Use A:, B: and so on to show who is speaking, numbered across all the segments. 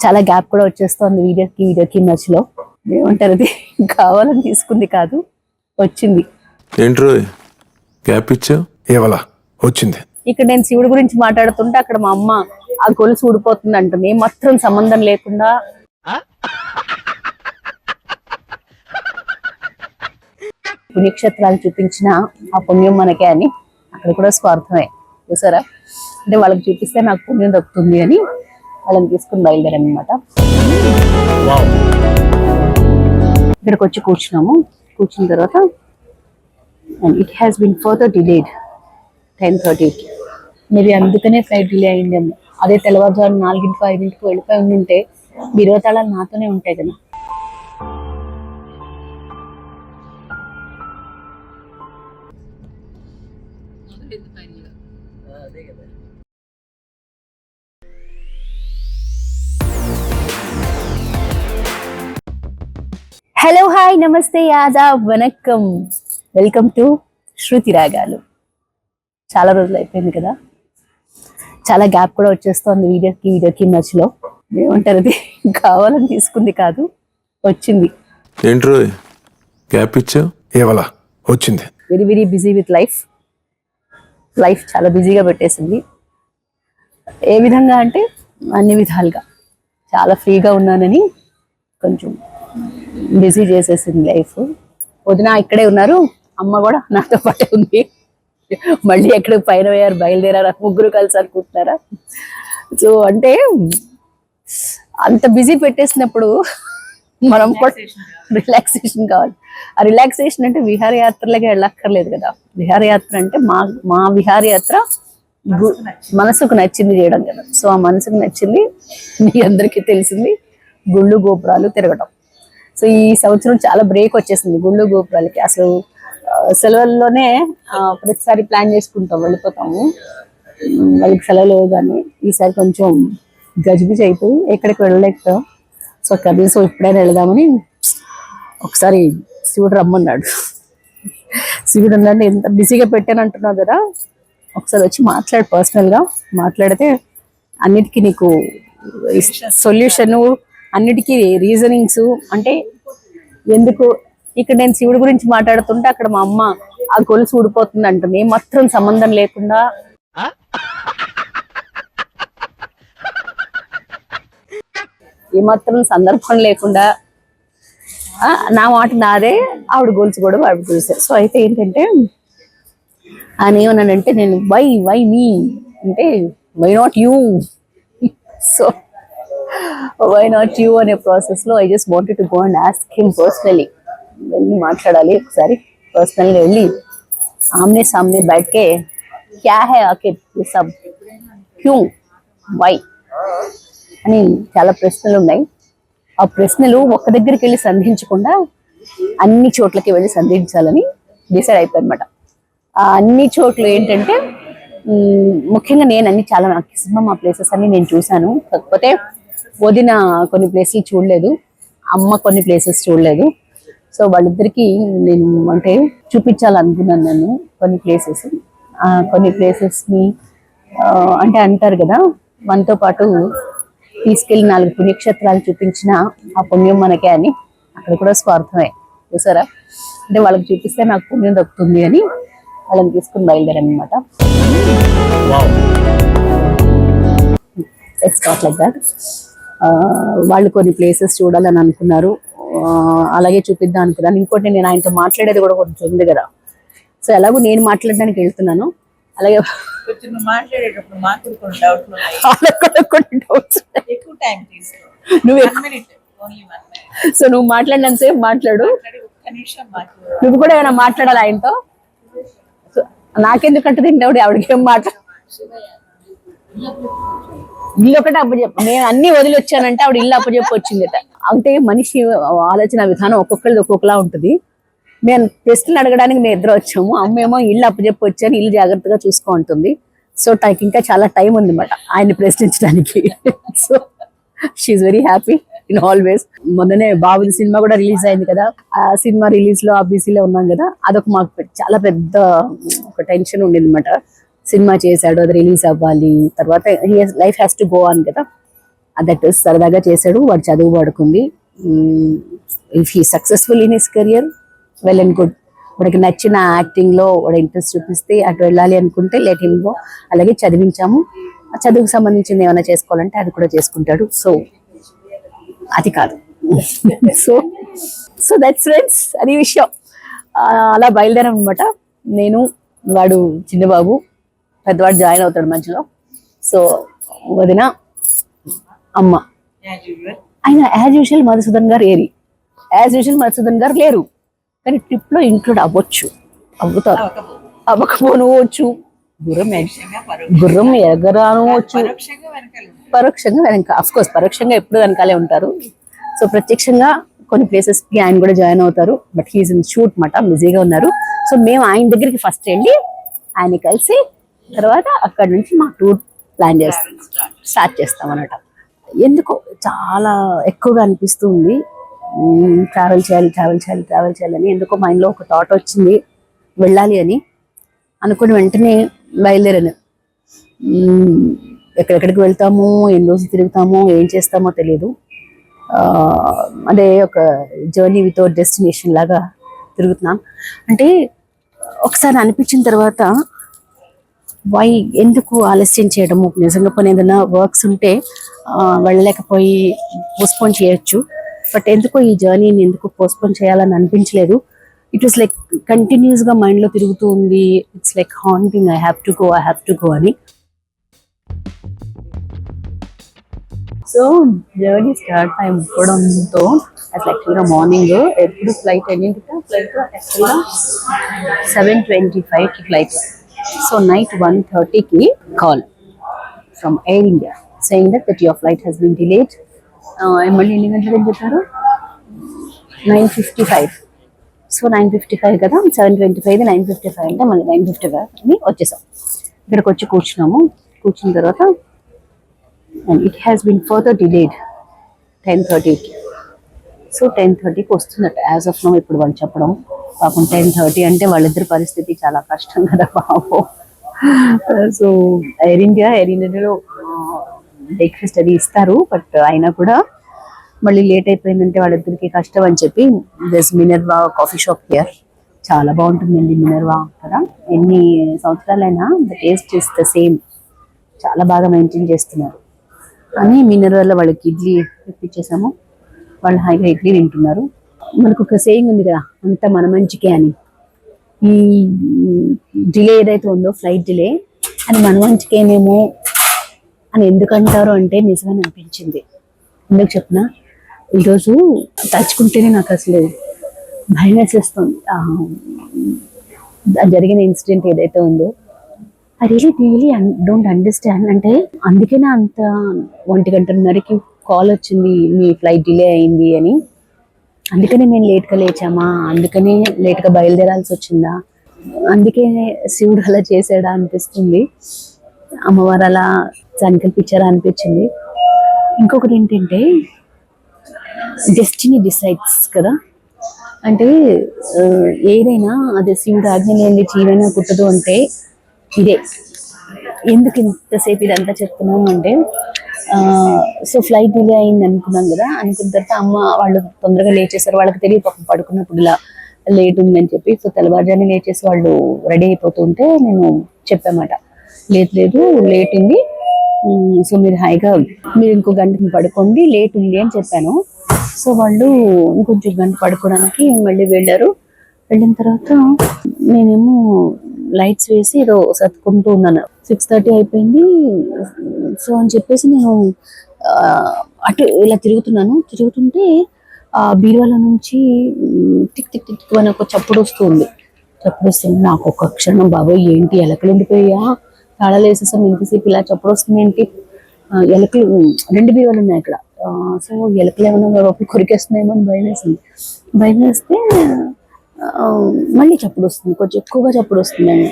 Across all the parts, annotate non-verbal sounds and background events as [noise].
A: చాలా గ్యాప్ కూడా వచ్చేస్తుంది వీడియోకి వీడియోకి మధ్యలో ఏమంటారు అది? కావాలని తీసుకుంది కాదు వచ్చింది.
B: ఏంట్రో గ్యాప్ ఇచ్చావు?
C: ఏవలా? వచ్చింది.
A: ఇక్కడ నేను శివుడి గురించి మాట్లాడుతుంటే అక్కడ మా అమ్మ ఆ గొలుసు ఊడిపోతుంది అంటుంది ఏమాత్రం సంబంధం లేకుండా పుణ్యక్షేత్రాలు చూపించిన ఆ పుణ్యం మనకే అని. అక్కడ కూడా స్వార్థమే. చూసారా? అంటే వాళ్ళకి చూపిస్తే నాకు పుణ్యం దక్కుతుంది అని వాళ్ళని తీసుకుని బయలుదేరనమాట ఇక్కడికి వచ్చి కూర్చున్నాము. కూర్చున్న తర్వాత and it has been further delayed ten థర్టీకి మేబీ అందుకనే ఫ్లైట్ డిలే అయిందేమో. అదే తెల్లవారుజాము నాలుగింటికి ఐదింటికి వెళ్ళిపోయి ఉంటే బీరువా తాళాలు నాతోనే ఉంటాయి కదా. హలో హాయ్ నమస్తే ఆదాబ్ వనక్కం. వెల్కమ్ టు శృతి రాగాలు చాలా రోజులు అయిపోయింది కదా? చాలా గ్యాప్ కూడా వచ్చేస్తుంది వీడియోకి వీడియోకి మధ్యలో. ఏమంటారు అది? కావాలని తీసుకుంది కాదు వచ్చింది.
B: ఏంట్రో గ్యాప్ ఇచ్చావు?
C: ఏవలా? వచ్చింది.
A: Very very busy with life life చాలా బిజీగా పెట్టేసింది. ఏ విధంగా అంటే అన్ని విధాలుగా. చాలా ఫ్రీగా ఉన్నానని కొంచెం బిజీ చేసేసింది లైఫ్. వదిన ఇక్కడే ఉన్నారు. అమ్మ కూడా నాతో పాటే ఉంది. మళ్ళీ ఎక్కడ పైన పోయారు బయలుదేరారా? ముగ్గురు కలిసి అనుకుంటున్నారా? సో అంటే అంత బిజీ పెట్టేసినప్పుడు మనం కూడా రిలాక్సేషన్ కావాలి. ఆ రిలాక్సేషన్ అంటే విహారయాత్రలకి వెళ్ళక్కర్లేదు కదా. విహారయాత్ర అంటే మా మా విహారయాత్ర మనసుకు నచ్చింది. చేయడం కదా. సో ఆ మనసుకు నచ్చింది మీ అందరికీ తెలిసింది గుళ్ళు గోపురాలు తిరగడం సో ఈ సంవత్సరం చాలా బ్రేక్ వచ్చేసింది గుళ్ళు గోపురాలకి. అసలు సెలవుల్లోనే ప్రతిసారి ప్లాన్ చేసుకుంటాం వెళ్ళిపోతాము. వాళ్ళకి సెలవులు కానీ ఈసారి కొంచెం గజిబిజి అయిపోయి ఎక్కడికి వెళ్ళలేకపోయాం. సో కనీసం ఇప్పుడైనా వెళదామని ఒకసారి శివుడు రమ్మన్నాడు. శివుడు అన్నాడు ఎంత బిజీగా పెట్టాను అంటున్నావు కదా ఒకసారి వచ్చి మాట్లాడు పర్సనల్గా మాట్లాడితే అన్నిటికీ నీకు సొల్యూషన్ అన్నిటికీ రీజనింగ్స్ అంటే ఎందుకు? ఇక్కడ నేను శివుడి గురించి మాట్లాడుతుంటే అక్కడ మా అమ్మ ఆ గొలుసు ఊడిపోతుంది అంటుంది ఏమాత్రం సంబంధం లేకుండా ఏమాత్రం సందర్భం లేకుండా నా మాట నాదే ఆవిడ గొలుసు కూడా ఆవిడ చూసారు సో అయితే ఏంటంటే ఆయన ఏమన్నాడంటే నేను వై వై మీ అంటే why not you so why not you అనే ప్రాసెస్లో I just wanted to go and ask him personally వెళ్ళి మాట్లాడాలి ఒకసారి. పర్సనల్గా వెళ్ళి ఆమ్నే సామ్నే బయటకే క్యా హే ఆకే సబ్ క్యూ? వై అని చాలా ప్రశ్నలు ఉన్నాయి. ఆ ప్రశ్నలు ఒక్క దగ్గరికి వెళ్ళి సంధించకుండా అన్ని చోట్లకి వెళ్ళి సంధించాలని డిసైడ్ అయిపోయానమాట అన్ని చోట్ల ఏంటంటే ముఖ్యంగా నేను అన్ని చాలా నాకు ఇష్టం మా ప్లేసెస్ అన్ని నేను చూశాను. కాకపోతే వదిన కొన్ని ప్లేసులు చూడలేదు అమ్మ కొన్ని ప్లేసెస్ చూడలేదు. సో వాళ్ళిద్దరికి నేను అంటే చూపించాలనుకున్నాను నన్ను కొన్ని ప్లేసెస్ కొన్ని ప్లేసెస్ని అంటే అంటారు కదా మనతో పాటు తీసుకెళ్ళి నాలుగు పుణ్యక్షేత్రాలు చూపించిన ఆ పుణ్యం మనకే అని. అక్కడ కూడా స్వార్థమే. చూసారా? అంటే వాళ్ళకి చూపిస్తే నాకు పుణ్యం దక్కుతుంది అని వాళ్ళని తీసుకుని బయలుదేరనమాట ఇట్స్ నాట్ లైక్ దట్ వాళ్ళు కొన్ని ప్లేసెస్ చూడాలని అనుకున్నారు. అలాగే చూపిద్దాం అనుకున్నాను ఇంకోటి నేను ఆయనతో మాట్లాడేది కూడా కొంచెం ఉంది కదా. సో ఎలాగో నేను మాట్లాడడానికి వెళ్తున్నాను. అలాగే [laughs]
D: నువ్వు
A: నువ్వు సో నువ్వు మాట్లాడినంతసేపు మాట్లాడు.
D: ఒక్క నిమిషం మాకు
A: నువ్వు కూడా ఏమైనా మాట్లాడాలి ఆయనతో? సో నాకెందుకంటే తింటాడు ఆవిడకి ఏం మాట్లా ఇల్లు ఒకటే అప్పచెప్ప నేను అన్ని వదిలి వచ్చానంటే ఆవిడ ఇల్లు అప్పచెప్పి వచ్చిందట అంటే. మనిషి ఆలోచన విధానం ఒక్కొక్కరిది ఒక్కొక్కలా ఉంటుంది. మేము ప్రశ్నలు అడగడానికి మేము ఇద్దరు వచ్చాము. అమ్మేమో ఇల్లు అప్పచెప్పి వచ్చాను ఇల్లు జాగ్రత్తగా చూసుకో ఉంటుంది సో నాకు ఇంకా చాలా టైం ఉంది అనమాట ఆయన్ని ప్రశ్నించడానికి. [laughs] So she's very happy in always మొన్ననే బాబుది సినిమా కూడా రిలీజ్ అయింది కదా. ఆ సినిమా రిలీజ్లో ఆ బీసీలో ఉన్నాం కదా. అదొక మాకు పెద్ద- చాలా పెద్ద ఒక టెన్షన్ ఉండింది అనమాట సినిమా చేశాడు అది రిలీజ్ అవ్వాలి. తర్వాత life has to go on కదా. దట్ సరదాగా చేశాడు వాడు చదువు పడుకుంది if he successful in his career well and good వాడికి నచ్చిన యాక్టింగ్లో వాడు ఇంట్రెస్ట్ చూపిస్తే అటు వెళ్ళాలి అనుకుంటే లెట్ హిమ్ గో అలాగే చదివించాము. ఆ చదువుకు సంబంధించింది ఏమైనా చేసుకోవాలంటే అది కూడా చేసుకుంటాడు. సో అది కాదు. సో సో దట్స్ ఫ్రెండ్స్ అది విషయం. అలా బయలుదేరాం అనమాట నేను వాడు చిన్నబాబు. పెద్దవాడు జాయిన్ అవుతాడు మధ్యలో. సో వదిన అమ్మ. ఆయన యాజ్ యూజువల్ మధుసూదన్ గారు ఏరి. యాజ్ యూజువల్ మధుసూదన్ గారు లేరు. కానీ ట్రిప్లో ఇంక్లూడ్ అవ్వచ్చు. అవ్వుతారు. అవ్వకపోవచ్చు గుర్రం గుర్రం ఎగరానవచ్చు
D: పరోక్షంగా
A: వెనక అఫ్ కోర్స్ పరోక్షంగా ఎప్పుడు వెనకాలే ఉంటారు. సో ప్రత్యక్షంగా కొన్ని ప్లేసెస్కి ఆయన కూడా జాయిన్ అవుతారు. బట్ హీస్ ఇన్ షూట్ మాట బిజీగా ఉన్నారు. సో మేము ఆయన దగ్గరికి ఫస్ట్ వెళ్ళి ఆయన కలిసి తర్వాత అక్కడ నుంచి మా టూర్ ప్లాన్ చేస్తాం స్టార్ట్. చేస్తాం అన్నమాట ఎందుకో చాలా ఎక్కువగా అనిపిస్తుంది ట్రావెల్ చేయాలి ట్రావెల్ చేయాలి ట్రావెల్ చేయాలని ఎందుకో మైండ్లో ఒక థాట్ వచ్చింది. వెళ్ళాలి అని అనుకుని వెంటనే బయలుదేరాను. ఎక్కడెక్కడికి వెళ్తాము ఎన్ని రోజులు తిరుగుతామో ఏం చేస్తామో తెలియదు అదే ఒక జర్నీ వితౌట్ డెస్టినేషన్ లాగా తిరుగుతున్నాం. అంటే ఒకసారి అనిపించిన తర్వాత వై ఎందుకు ఆలస్యం చేయడము? నిజంగా పని ఏదైనా వర్క్స్ ఉంటే వెళ్ళలేకపోయి పోస్ట్పోన్ చేయొచ్చు. బట్ ఎందుకో ఈ జర్నీని ఎందుకు పోస్ట్పోన్ చేయాలని అనిపించలేదు. ఇట్ వాస్ లైక్ కంటిన్యూస్గా మైండ్లో తిరుగుతూ ఉంది. It's like haunting I have to go I have to go అని. సో జర్నీ స్టార్ట్ అయిపోవడంతో అసలు యాక్చువల్గా మార్నింగ్ ఎప్పుడు ఫ్లైట్ ఎన్నింటికి? ఫ్లైట్ యాక్చువల్గా సెవెన్ ట్వంటీ ఫైవ్కి ఫ్లైట్ సో నైట్ వన్ థర్టీకి call from Air India saying that that your flight has been delayed మళ్ళీ ఎన్ని గంటలకు చెప్పారు? Nine fifty five so nine fifty five కదా? Seven twenty five nine fifty five అంటే మళ్ళీ nine fifty five అని వచ్చేసాం. ఇక్కడికి వచ్చి కూర్చున్నాము. కూర్చున్న తర్వాత it has been further delayed ten థర్టీకి సో టెన్ థర్టీకి వస్తుందట యాజ్ ఆఫ్ నో ఇప్పుడు వాళ్ళు చెప్పడం పాపం టెన్ థర్టీ అంటే వాళ్ళిద్దరి పరిస్థితి చాలా కష్టం కదా పాపం సో ఎయిర్ ఇండియా ఎయిర్ ఇండియాలో బ్రేక్ఫాస్ట్ అది ఇస్తారు. బట్ అయినా కూడా మళ్ళీ లేట్ అయిపోయిందంటే వాళ్ళిద్దరికి కష్టం అని చెప్పి this Minerva coffee shop here చాలా బాగుంటుందండి మినర్వా కదా ఎన్ని సంవత్సరాలైనా the taste is the same చాలా బాగా మెయింటైన్ చేస్తున్నారు. అని మినర్వాలో వాళ్ళకి ఇడ్లీ ఇప్పించేసాము. వాళ్ళు హాయిగా ఇడ్లీ తింటున్నారు. మనకు ఒక సేయింగ్ ఉంది కదా అంత మన మంచికే అని. ఈ డిలే ఏదైతే ఉందో ఫ్లైట్ డిలే అని మన మంచికేనేమో అని ఎందుకంటారు అంటే నిజమని అనిపించింది. ఎందుకు చెప్పిన? ఈరోజు తలుచుకుంటేనే నాకు అసలు భయం వేసేస్తుంది. జరిగిన ఇన్సిడెంట్ ఏదైతే ఉందో. I really really don't understand అంటే అందుకనే అంత ఒంటి గంటన్నరకి కాల్ వచ్చింది మీ ఫ్లైట్ డిలే అయింది అని. అందుకనే మేము లేట్గా లేచామా? అందుకనే లేట్గా బయలుదేరాల్సి వచ్చిందా? అందుకే శివుడు అలా చేసాడా అనిపిస్తుంది. అమ్మవారు అలా సంకల్పించారా అనిపించింది. ఇంకొకటి ఏంటంటే డెస్టినీ డిసైడ్స్ కదా. అంటే ఏదైనా అదే శివుడు ఆజ్ఞ లేని జీవైనా పుట్టదు అంటే ఇదే. ఎందుకు ఇంతసేపు ఇదంతా చెప్తున్నాము అంటే సో ఫ్లైట్ డిలే అయింది అనుకున్నాం కదా అనుకున్న తర్వాత అమ్మ వాళ్ళు తొందరగా లేచేసారు వాళ్ళకి తెలియ పాపం పడుకున్నప్పుడు ఇలా లేట్ ఉందని చెప్పి సో తెల్లవారుజాని లేచేసి వాళ్ళు రెడీ అయిపోతుంటే నేను చెప్పామాట. లేదు లేదు లేట్ ఉంది. సో మీరు హాయిగా మీరు ఇంకో గంట పడుకోండి లేట్ ఉంది అని చెప్పాను. సో వాళ్ళు ఇంకొంచెం గంట పడుకోవడానికి మళ్ళీ వెళ్ళారు. వెళ్ళిన తర్వాత నేనేమో లైట్స్ వేసి ఏదో సర్దుకుంటూ ఉన్నాను. సిక్స్ థర్టీ అయిపోయింది. సో అని చెప్పేసి నేను అటు ఇలా తిరుగుతున్నాను. తిరుగుతుంటే ఆ బీరువాల నుంచి టిక్ టిక్ టిక్ అని ఒక చప్పుడు వస్తుంది చప్పుడు వస్తుంది నాకు ఒక క్షణం బాబాయ్ ఏంటి ఎలకలు ఉండిపోయా? తాళాలు వేసేసాం ఎంతసేపు ఇలా చప్పుడు వస్తుంది ఏంటి? ఎలకలు రెండు బీరువాలు ఉన్నాయి అక్కడ. సో ఎలకలు ఏమైనా లోపల కొరికేస్తున్నాయేమో అని భయం వేసింది. భయం వేస్తే మళ్ళీ చప్పుడు వస్తుంది. కొంచెం ఎక్కువగా చప్పుడు వస్తుందండి.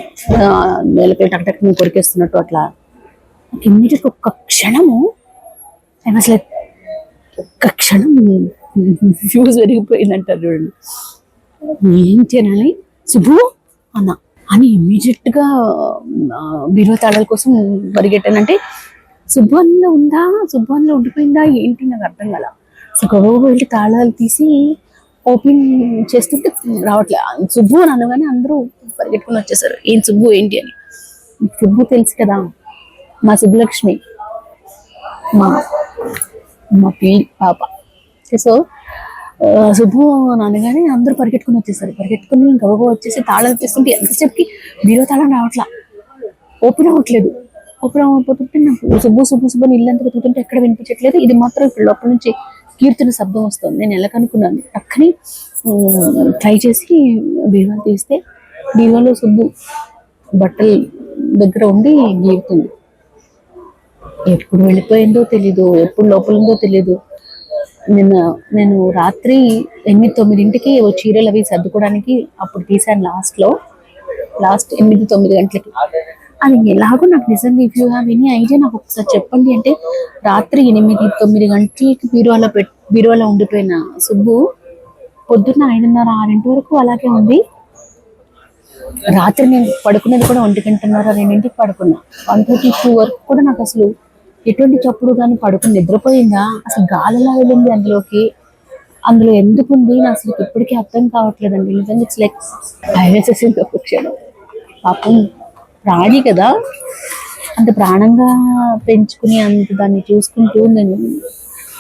A: నేలకి ఎలకలు టక్ టక్ కొరికేస్తున్నట్టు అట్లా. ఇమ్మీడియట్ ఒక్క క్షణము ఐ వాస్ లైక్ ఒక్క క్షణం ఫ్యూజ్ పెరిగిపోయిందంటారు చూడండి. ఏం తినాలి? శుభు అన్న. అని ఇమ్మీడియట్గా బీరువా తాళాల కోసం పరిగెట్టానంటే సుబ్బన్లో ఉందా? సుబ్బన్లో ఉండిపోయిందా? ఏంటి నాకు అర్థం కదా సో గొడవ వెళ్ళి తాళాలు తీసి ఓపెన్ చేస్తుంటే రావట్లే. సుబ్బు అని అనగానే అందరూ పరిగెట్టుకుని వచ్చేసారు. ఏం సుబ్బు ఏంటి? అని. సుబ్బు తెలుసు కదా మా సుబ్బలక్ష్మి మా మా పి పాప. సో సుబ్బు శుభు అని అనగానే అందరూ పరిగెట్టుకుని వచ్చేసారు. పరిగెట్టుకుని గబగబా వచ్చేసి తాళం తీసుకుంటే ఎంతసేపుకి బీరో తాళం రావట్లా. ఓపెన్ అవ్వట్లేదు. ఓపెన్ అవ్వకపోతుంటే నాకు శుభు శుభు శుభు ఇల్లంతా వెతుకుతుంటే ఎక్కడ వినిపించట్లేదు. ఇది మాత్రం ఇక్కడ లోపల నుంచి కీర్తన శబ్దం వస్తుంది నేను ఎలా కనుక్కున్నాను ట్రై చేసి బీరువాలు తీస్తే బీరువాలో సుబ్బు బట్టలు దగ్గర ఉండి గీరుతుంది. ఎప్పుడు వెళ్ళిపోయిందో తెలీదు ఎప్పుడు లోపల ఉందో తెలీదు. నిన్న నేను రాత్రి ఎనిమిది తొమ్మిదింటికి ఓ చీరలు అవి సర్దుకోవడానికి అప్పుడు తీసాను లాస్ట్లో లాస్ట్ ఎనిమిది తొమ్మిది గంటలకి. అది ఎలాగో నాకు నిజంగా if you have any idea నాకు ఒకసారి చెప్పండి. అంటే రాత్రి ఎనిమిది తొమ్మిది గంటలకి బీరువాలో పెట్ బీరువాలో ఉండిపోయిన. సుబ్బు పొద్దున్న ఐదున్నర ఆరింటి వరకు అలాగే ఉంది. రాత్రి నేను పడుకునేది కూడా ఒంటి గంటన్నర రెండింటికి పడుకున్నా. వన్ థర్టీ టూ వరకు కూడా నాకు అసలు ఎటువంటి చప్పుడు కానీ పడుకుని నిద్రపోయిందా? అసలు గాలిలా వెళ్ళింది అందులోకి. అందులో ఎందుకు ఉంది? నాకు అసలు ఇప్పటికీ అర్థం కావట్లేదండి. నిజంగా ఇట్స్ లైక్ భయవేసేసింది ఒక క్షణం. పాపం ప్రాణి కదా. అంత ప్రాణంగా పెంచుకుని అంత దాన్ని చూసుకుంటూ నేను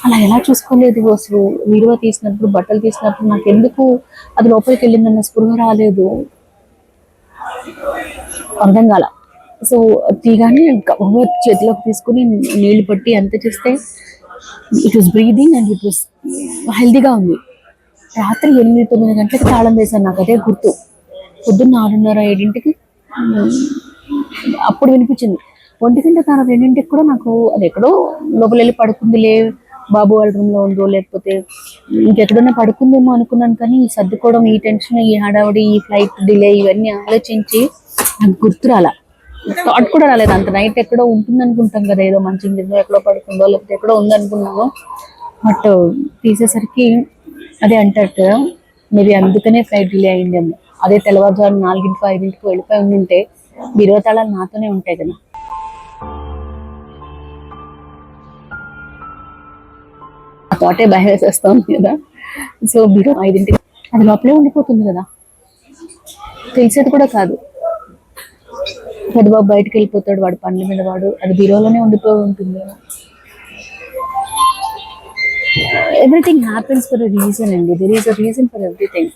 A: అలా ఎలా చూసుకోలేదు అసలు? విలువ తీసినప్పుడు బట్టలు తీసినప్పుడు నాకు ఎందుకు అది లోపలికి వెళ్ళిందన్న స్పృహ రాలేదు. అర్థం కాల. సో తీగానే చేతిలోకి తీసుకుని నీళ్ళు పట్టి అంత చేస్తే it was breathing and it was హెల్దీగా ఉంది. రాత్రి ఎనిమిది తొమ్మిది గంటలకు తాళం వేశాను. నాకు అదే గుర్తు. పొద్దున్న ఆరున్నర ఏడింటికి. అప్పుడు వినిపించింది. ఒంటి గంట తన రెండింటికి కూడా నాకు అది ఎక్కడో లోపల వెళ్ళి పడుకుంది లే బాబు వాళ్ళ రూమ్లో ఉందో లేకపోతే ఇంకెక్కడన్నా పడుకుందేమో అనుకున్నాను కానీ ఈ సర్దుకోవడం ఈ టెన్షన్ ఈ హడావుడి ఈ ఫ్లైట్ డిలే ఇవన్నీ ఆలోచించి నాకు గుర్తురాలా థాట్ కూడా రాలేదు. అంత నైట్ ఎక్కడో ఉంటుంది అనుకుంటాం కదా ఏదో మంచి నిద్ర ఎక్కడో పడుకుందో లేకపోతే ఎక్కడో ఉందనుకున్నాను బట్ తీసేసరికి అదే అంటారు కదా మేబీ అందుకనే ఫ్లైట్ డిలే అయిందేమో. అదే తెల్లవారుజాము నాలుగింటికి ఐదింటికి వెళ్ళిపోయి ఉండింటే విరోధాలు నాతోనే ఉంటాయి కదా. ఆ తోటే భయం వేసేస్తా ఉంది కదా. సో మీరు ఐదింటికి అది లోపలే ఉండిపోతుంది కదా. తెలిసేది కూడా కాదు. పెద్దబాబు బయటకు వెళ్ళిపోతాడు వాడు పనుల మీద వాడు అది బీరోలోనే ఉండిపోయి ఉంటుంది. ఎవ్రీథింగ్ హ్యాపెన్స్ ఫర్ రీజన్ అండి. There is a reason for everything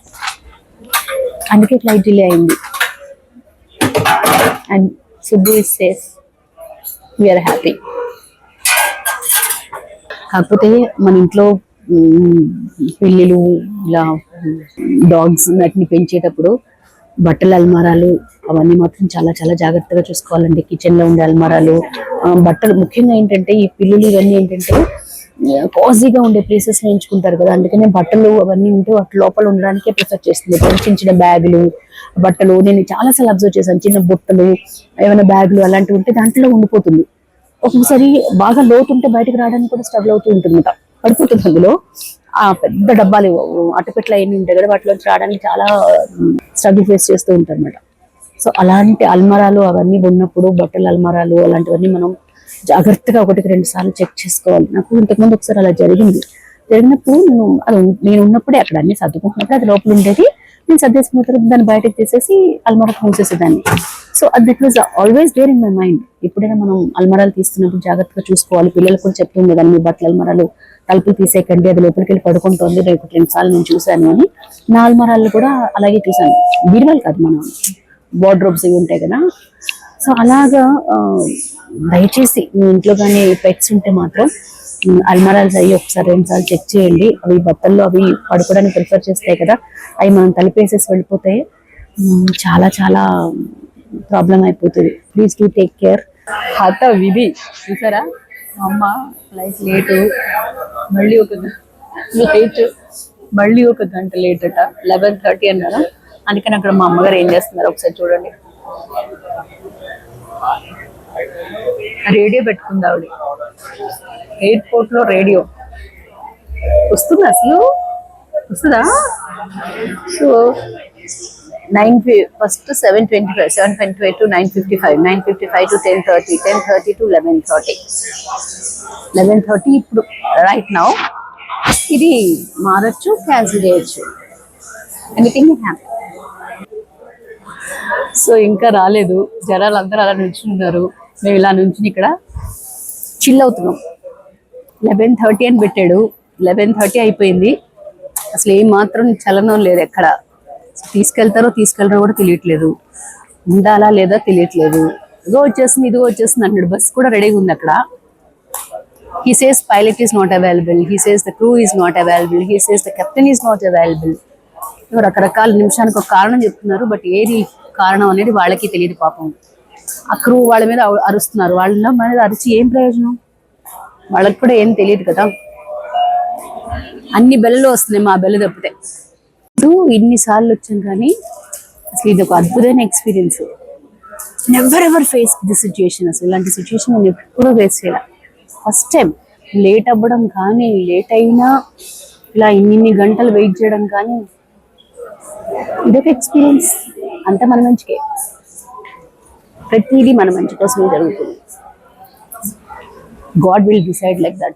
A: అందుకే ఫ్లైట్ డిలే అయింది. And Subbu is safe we are happy కాకపోతే మన ఇంట్లో పిల్లులు ఇలా డాగ్స్ వాటిని పెంచేటప్పుడు బట్టల అల్మారాలు అవన్నీ మాత్రం చాలా చాలా జాగ్రత్తగా చూసుకోవాలండి. కిచెన్లో ఉండే అల్మారాలు బట్టలు ముఖ్యంగా ఏంటంటే ఈ పిల్లులు ఇవన్నీ ఏంటంటే కాజీగా ఉండే ప్లేసెస్ ఎంచుకుంటారు కదా అందుకనే బట్టలు అవన్నీ ఉంటే వాటి లోపల ఉండడానికే ప్రిఫర్ చేస్తుంది. చిన్న చిన్న బ్యాగులు బట్టలు నేను చాలాసార్లు అబ్జర్వ్ చేశాను చిన్న బుట్టలు ఏమైనా బ్యాగులు అలాంటివి ఉంటే దాంట్లో ఉండిపోతుంది. ఒక్కొక్కసారి బాగా లోతు ఉంటే బయటకు రావడానికి కూడా స్ట్రగుల్ అవుతూ ఉంటుందట. పడిపోతుంది అందులో. ఆ పెద్ద డబ్బాలు అట్టపెట్లు అవన్నీ ఉంటాయి కదా వాటిలోంచి రావడానికి చాలా స్ట్రగుల్ ఫేస్ చేస్తూ ఉంటారు అనమాట సో అలాంటి అల్మరాలు అవన్నీ ఉన్నప్పుడు బట్టల అల్మరాలు అలాంటివన్నీ మనం జాగ్రత్తగా ఒకటికి రెండు సార్లు చెక్ చేసుకోవాలి. నాకు ఇంతకుముందు ఒకసారి అలా జరిగింది. జరిగినప్పుడు నేను అది నేను ఉన్నప్పుడే అక్కడ అన్ని సర్దుకుంటున్నప్పుడు అది లోపల ఉండేది. నేను సర్దేసుకున్న తర్వాత దాన్ని బయటకు తీసేసి అల్మరాకు మూసేసేదాన్ని. సో అది that was always there in my mind ఎప్పుడైనా మనం అల్మరాలు తీస్తున్నప్పుడు జాగ్రత్తగా చూసుకోవాలి. పిల్లలు కూడా చెప్తుంది కదా మీ బట్టల అల్మరాలు తలుపులు తీసేయకండి అది లోపలికి వెళ్ళి పడుకుంటుంది రేపు రెండు సార్లు నేను చూశాను అని నా అల్మరాలు కూడా అలాగే చూశాను. బీరువాలు కాదు మనం. వార్డ్రోబ్స్ ఇవి ఉంటాయి కదా. సో అలాగా దయచేసి మీ ఇంట్లో కానీ పెట్స్ ఉంటే మాత్రం అల్మరాల్స్ అయ్యి ఒకసారి రెండు సార్లు చెక్ చేయండి. అవి బట్టల్లో అవి పడుకోవడానికి ప్రిఫర్ చేస్తాయి కదా. అవి మనం తలిపేసేసి వెళ్ళిపోతే చాలా చాలా ప్రాబ్లం అయిపోతుంది. ప్లీజ్ డూ టేక్ కేర్ హత విధి. చూసారా? మా అమ్మ లైఫ్ లేటు. మళ్ళీ ఒక లేట్. మళ్ళీ ఒక గంట లేట్ అట లెవెన్ థర్టీ అన్నారా? అందుకని అక్కడ మా అమ్మగారు ఏం చేస్తున్నారు? ఒకసారి చూడండి. రేడియో పెట్టుకుంది ఆవిడ. ఎయిర్పోర్ట్లో రేడియో. వస్తుంది అసలు? వస్తుందా? So nine first seven twenty five seven twenty five to nine fifty five nine fifty five to ten thirty ten thirty to eleven thirty. Eleven thirty ఇప్పుడు రైట్ నౌ ఇది మారచ్చు క్యాన్సిల్ చేయొచ్చు. ఎనీథింగ్ హ్యాపీ సో ఇంకా రాలేదు. జనాలు అందరూ అలా నిల్చున్నారు. మేము ఇలా నుంచి ఇక్కడ చిల్ అవుతున్నాం. లెవెన్ థర్టీ అని పెట్టాడు. లెవెన్ థర్టీ అయిపోయింది. అసలు ఏం మాత్రం చలనం లేదు ఎక్కడ. తీసుకెళ్తారో తీసుకెళ్ళరో కూడా తెలియట్లేదు. ఉండాలా లేదా తెలియట్లేదు. ఇదిగో వచ్చేసింది ఇదిగో వచ్చేస్తుంది అంటాడు బస్సు కూడా రెడీగా ఉంది అక్కడ. He says pilot is not available he says the crew is not available he says the captain is not available రకరకాల నిమిషానికి ఒక కారణం చెప్తున్నారు బట్ ఏది కారణం అనేది వాళ్ళకి తెలియదు పాపం. ఆ క్రూ వాళ్ళ మీద అరుస్తున్నారు. వాళ్ళ మీద అరిచి ఏం ప్రయోజనం? వాళ్ళకి కూడా ఏం తెలియదు కదా. అన్ని బెల్లలు వస్తున్నాయి మా బెల్ల తప్పితే. ఇప్పుడు ఇన్నిసార్లు వచ్చాం కానీ అసలు ఇది ఒక అద్భుతమైన experience never ever face the situation అసలు ఇలాంటి సిచ్యుయేషన్ నేను ఎప్పుడూ ఫేస్ చేయాలి. ఫస్ట్ టైం లేట్ అవ్వడం కానీ లేట్ అయినా ఇలా ఇన్ని గంటలు వెయిట్ చేయడం కానీ ఇదొక ఎక్స్పీరియన్స్ అంతా మన మంచికే. ప్రతిదీ మన మంచి కోసమే జరుగుతుంది. God will decide like that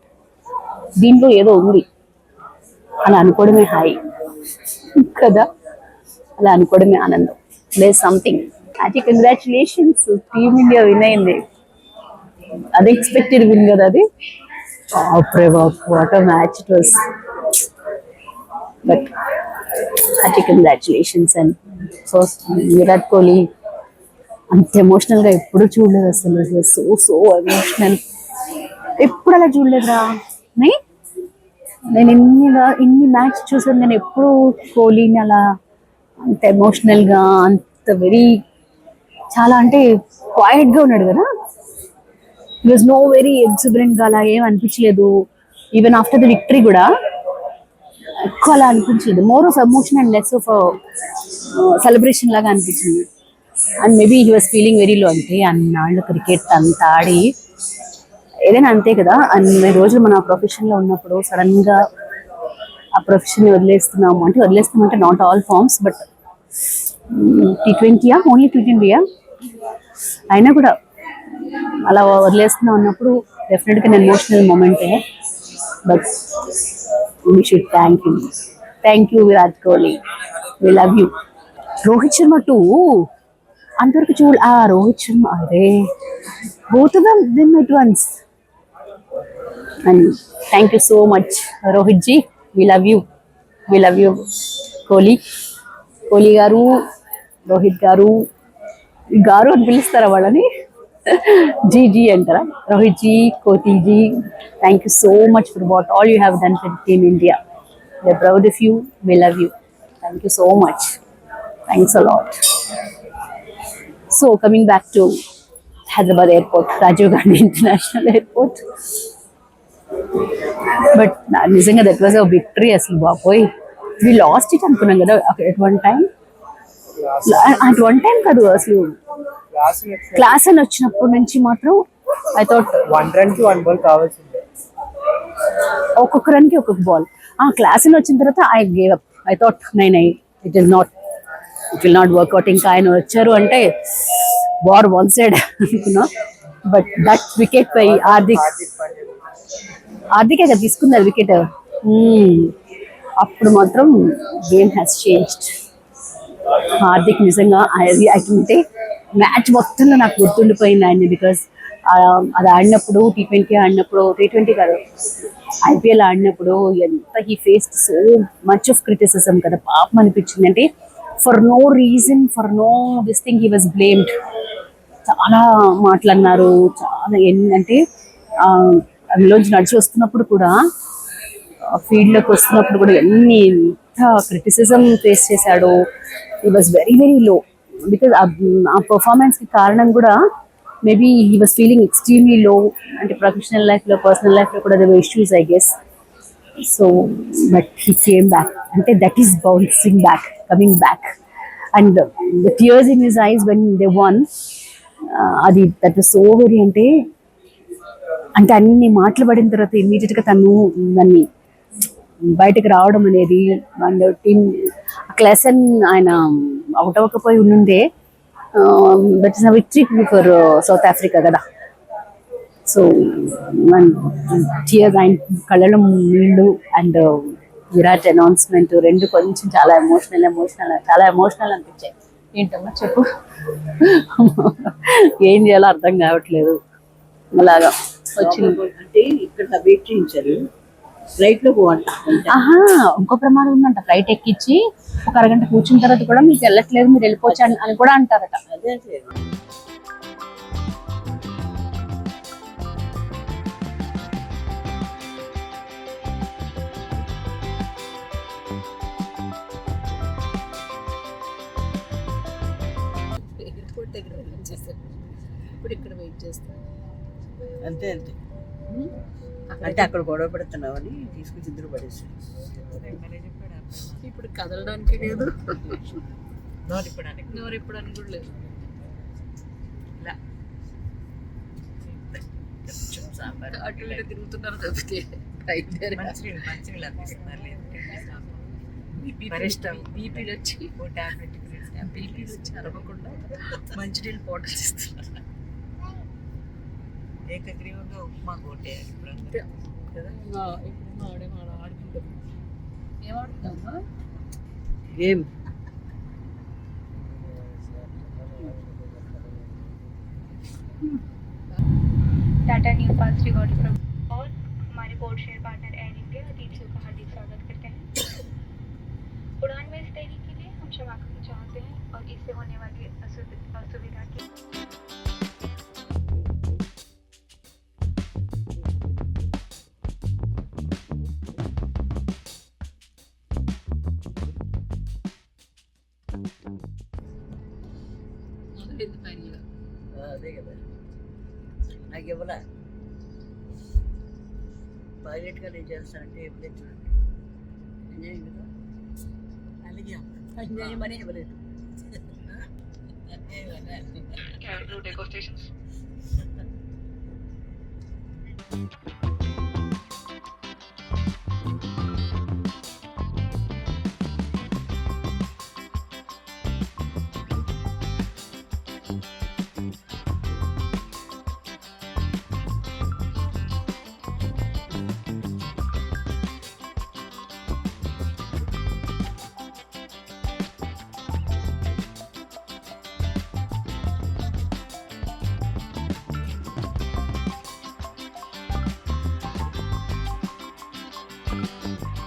A: దీంట్లో ఏదో ఉంది. అలా అనుకోవడమే హాయి. కదా? అలా అనుకోవడమే ఆనందం. దే సంథింగ్ అది కంగ్రాచులేషన్స్ టీమ్ ఇండియా విన్ అయింది. అన్ఎక్స్పెక్టెడ్ విన్ కదా అది? What match it was but అది congratulations and so Virat Kohli అంత ఎమోషనల్గా ఎప్పుడు చూడలేదు అసలు. సో సో ఎమోషనల్ ఎప్పుడు అలా చూడలేదురా? నేను ఇన్నిగా ఇన్ని మ్యాచ్ చూసాను నేను ఎప్పుడు కోహ్లీని అలా అంత ఎమోషనల్గా అంత వెరీ చాలా అంటే క్వైట్గా ఉన్నాడు కదా? వాజ్ నో వెరీ ఎగ్జిబరెంట్గా అలా ఏం అనిపించలేదు. ఈవెన్ ఆఫ్టర్ ద విక్టరీ కూడా ఎక్కువ అలా అనిపించలేదు. More of emotion and less of celebration లాగా అనిపించింది. And maybe he was feeling very low అంటే అన్నాళ్ళు క్రికెట్ అంత ఆడి ఏదైనా అంతే కదా. అండ్ రోజులు మన ప్రొఫెషన్లో ఉన్నప్పుడు సడన్గా ఆ ప్రొఫెషన్ వదిలేస్తున్నాము అంటే వదిలేస్తామంటే not all forms but T ట్వంటీయా only T ట్వంటీయా అయినా కూడా అలా వదిలేస్తున్నా ఉన్నప్పుడు డెఫినెట్గా నేను emotional మూమెంటే but we should thank you thank you Virat Kohli we love you Rohit Sharma too అంతవరకు చూడ ఆ రోహిత్ అరే both them them at once and thank you so much Rohit ji we love you we love you Kohli Kohli గారు రోహిత్ గారు. గారు అని పిలుస్తారా వాళ్ళని? జీజీ జీ అంటారా? Rohit ji Kohli thank you so much for what all you have done for team India we proud of you we love you thank you so much thanks a lot so coming back to Hyderabad airport Rajiv Gandhi international airport but నిజంగా that was victory అసలు బాబోయ్. We lost it అనుకున్నాం కదా at one time at one time కాదు అసలు. Class అని వచ్చినప్పటి నుంచి మాత్రం ఐ థాట్
E: వన్ రన్కి వన్ బాల్ కావాల్సిందే.
A: ఒక్కొక్క రన్కి ఒక్కొక్క బాల్ ఆ క్లాస్ అని వచ్చిన తర్వాత I gave up I thought nine I it is not it will not work out ఇంకా ఆయన వచ్చారు అంటే వార్ వన్ సైడ్ అనుకున్నాం. బట్ దట్ వికెట్ పై హార్దిక్ హార్దిక్ కదా తీసుకున్నారు వికెట్ hmm. అప్పుడు మాత్రం గేమ్ హ్యాస్ చేంజ్డ్ హార్దిక్ నిజంగా అది అంటే మ్యాచ్ మొత్తంలో నాకు గుర్తుండిపోయింది ఆయన బికాస్ అది ఆడినప్పుడు టీ ట్వంటీ ఆడినప్పుడు టీ ట్వంటీ కాదు ఐపీఎల్ ఆడినప్పుడు ఎంత he face so much of criticism కదా. పాపం అనిపించింది. అంటే for no reason for no this thing he was blamed చాలా మాట్లాడినారు చాలా ఏంటంటే అందులోంచి నడిచి వస్తున్నప్పుడు కూడా ఫీల్డ్లోకి వస్తున్నప్పుడు కూడా ఎన్ని ఎంత క్రిటిసిజం ఫేస్ చేశాడో he was very very low because ఆ పర్ఫార్మెన్స్కి కారణం కూడా maybe he was feeling extremely low అంటే ప్రొఫెషనల్ లైఫ్లో పర్సనల్ లైఫ్లో కూడా కూడా issues I guess so but he came back అంటే that is bouncing back coming back and the tears in his eyes when they won అది that so very అంటే అంటే అన్ని మాటలు పడిన తర్వాత ఇమ్మీడియట్గా తను దాన్ని బయటకు రావడం అనేది అండ్ టీమ్ క్లెసన్ ఆయన అవుట్ అవ్వకపోయి ఉండే that is victory for South Africa కదా. సో టీయర్స్ ఆయన కళ్ళలో నీళ్ళు అండ్ విరాట్ అనౌన్స్మెంట్ రెండు కొంచెం చాలా ఎమోషనల్ ఎమోషనల్ చాలా ఎమోషనల్ అనిపించాయి. ఏంటమ్మా చెప్పు? ఏం చేయాలో అర్థం కావట్లేదు. అలాగా. వచ్చింది.
F: అంటే ఇక్కడ వెయిట్ చేయించారు ఫ్లైట్లో పోవంట
A: ఆహా ఇంకో ప్రమాదం ఉందంట. ఫ్లైట్ ఎక్కించి ఒక అరగంట కూర్చున్న తర్వాత కూడా మీకు వెళ్ళట్లేదు మీరు వెళ్ళిపోవచ్చు అని కూడా అంటారట.
F: అదే
G: ఇప్పుడు ఇక్కడ వెయిట్ చేస్తాను.
F: అంతే అంతే. అంటే అక్కడ గొడవ పెడుతున్నావని తీసుకొచ్చి ఇద్దరు పడేసాడు
G: ఇప్పుడు కదలడానికి లేదు.
D: నోరు ఇప్పడానికి
G: నోరు ఇప్పుడు అని కూడా లేదు
D: ఇలా
G: అటు ఇటు తిరుగుతున్నారు తప్పితే బీపీలు వచ్చి బీపీలు వచ్చి అరవకుండా మంచినీళ్ళు పోటీ చేస్తున్నారు
D: ఏకగ్రీవంగా ఉప్మా కొట్టేయాలి ఇప్పుడు అందరూ. కదా
G: ఆ, ఇప్పుడు మా ఆడే మా ఆడుకుంటాం ఏం ఆడుకుంటామా
F: ఏం
H: Tata Neu pass record from और हमारे board share partner Air India Adeep सु का हार्दिक स्वागत करते हैं उड़ान में इस देरी के लिए हम क्षमा करना चाहते हैं और इससे होने वाली असुवि- असुविधा की
G: మొదలైంది ఫైనల్గా
F: ఆ, అదే కదా నాకు ఇవ్వలే పైలట్గా నేను చేస్తానంటే ఇవ్వలేదు చూడండి Hindi yung
D: mani ulit.
F: Carol, do decorations. [laughs] Thank you.